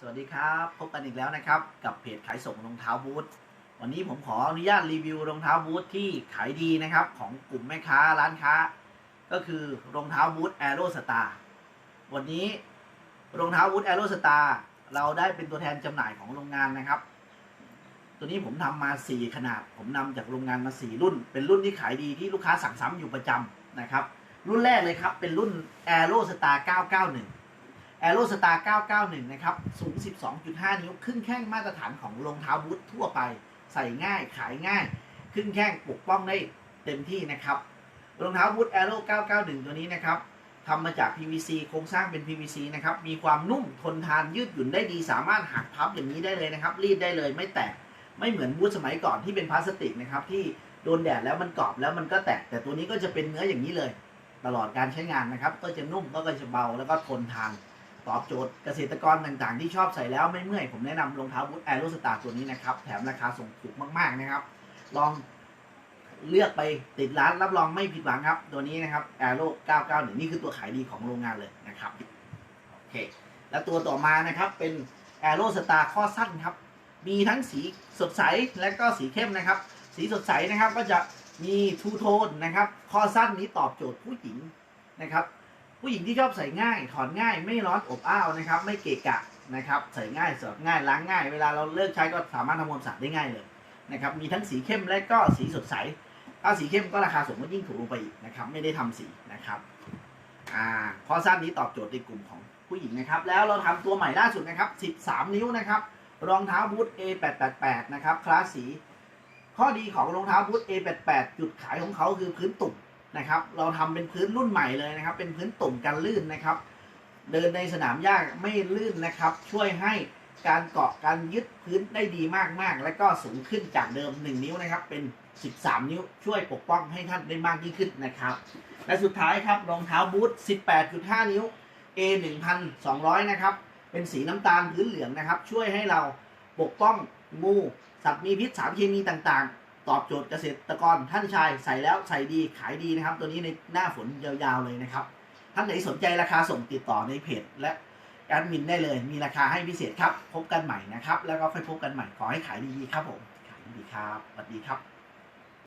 สวัสดีครับ พบกันอีกแล้วนะครับ กับเพจขายส่งรองเท้าบูทวันนี้ผมขออนุญาตรีวิวรองเท้าบูทที่ขายดีนะครับ ของกลุ่มแม่ค้าร้านค้า ก็คือรองเท้าบูทแอโรสตาร์วันนี้รองเท้าบูทแอโรสตาร์เราได้เป็นตัวแทนจำหน่ายของโรงงานนะครับ ตัวนี้ผมทำมา 4 ขนาด ผมนำจากโรงงานมา 4 รุ่น เป็นรุ่นที่ขายดีที่ลูกค้าสั่งซ้ำอยู่ประจำนะครับ รุ่นแรกเลยครับ เป็นรุ่น Aero Star 991 Aero Star 991 นะครับ สูง 12.5 นิ้วครึ่งแข้งมาตรฐานของรองเท้าบูททั่วไป ใส่ง่าย ขายง่ายครึ่งแข้งปกป้องได้เต็มที่นะครับ รองเท้าบูท Aero 991 ตัวนี้นะครับทำมาจาก PVC โครงสร้างเป็น PVC นะครับ มีความนุ่ม ทนทาน ยืดหยุ่นได้ดี สามารถหักพับอย่างนี้ได้เลยนะครับ รีดได้เลย ไม่แตก ไม่เหมือนบูทสมัยก่อนที่เป็นพลาสติกนะครับ ที่โดนแดดแล้วมันกรอบแล้วมันก็แตก แต่ตัวนี้ก็จะเป็นเนื้ออย่างนี้เลย ตลอดการใช้งานนะครับ ก็จะนุ่ม ก็จะเบา แล้วก็ทนทาน ตอบโจทย์เกษตรกรต่างๆ ที่ชอบใส่แล้วไม่เมื่อย ผมแนะนำรองเท้าบูทแอโรสตาร์ตัวนี้นะครับ แถมราคาส่งถูกมากๆนะครับ ลองเลือกไปติดร้านรับรองไม่ผิดหวังครับ ตัวนี้นะครับแอโร991 นี่คือตัวขายดีของโรงงานเลยนะครับโอเคแล้วตัวต่อมานะครับเป็นแอโรสตาร์ข้อสั้นครับ มีทั้งสีสดใสและก็สีเข้มนะครับ สีสดใสนะครับก็จะมีทูโทนนะครับ ข้อสั้นนี้ตอบโจทย์ผู้หญิงนะครับ ผู้หญิงที่ชอบใส่ง่ายถอนง่ายไม่ร้อนอบอ้าวนะครับ ไม่เกะกะนะครับใส่ง่ายสอดง่ายล้างง่าย เวลาเราเลิกใช้ก็สามารถทำความสะอาดได้ง่ายเลยนะครับมีทั้งสีเข้มและก็สีสดใสถ้าสีเข้มก็ราคาสูงก็ยิ่งถูกลงไปอีกนะครับไม่ได้ทำสีนะครับอ่าข้อสั้นนี้ตอบโจทย์ในกลุ่มของผู้หญิงนะครับ แล้วเราทำตัวใหม่ล่าสุดนะครับ 13 นิ้วนะครับ รองเท้าบูท A888 นะครับคลาสสี ข้อดีของรองเท้าบูท A88 จุดขายของเขาคือพื้นตุ่ม นะครับ เราทำเป็นพื้นรุ่นใหม่เลยนะครับ เป็นพื้นตุ่มกันลื่นนะครับ เดินในสนามหญ้าไม่ลื่นนะครับ ช่วยให้การเกาะการยึดพื้นได้ดีมากๆ และก็สูงขึ้นจากเดิม 1 นิ้วนะครับ เป็น 13 นิ้วช่วยปกป้องให้ท่านได้มากยิ่งขึ้นนะครับ และสุดท้ายครับรองเท้าบูท18.5 นิ้ว A 1,200นะครับ เป็นสีน้ำตาลพื้นเหลืองนะครับ ช่วยให้เราปกป้องงูสัตว์มีพิษสารเคมีต่างๆ ตอบโจทย์เกษตรกรท่านชายใส่แล้วใส่ดีขายดีนะครับ ตัวนี้ในหน้าฝนยาวๆเลยนะครับ ท่านไหนสนใจราคาส่งติดต่อในเพจและแอดมินได้เลย มีราคาให้พิเศษครับ พบกันใหม่นะครับ แล้วก็ค่อยพบกันใหม่ขอให้ขายดีๆครับผมขายดีครับสวัสดีครับ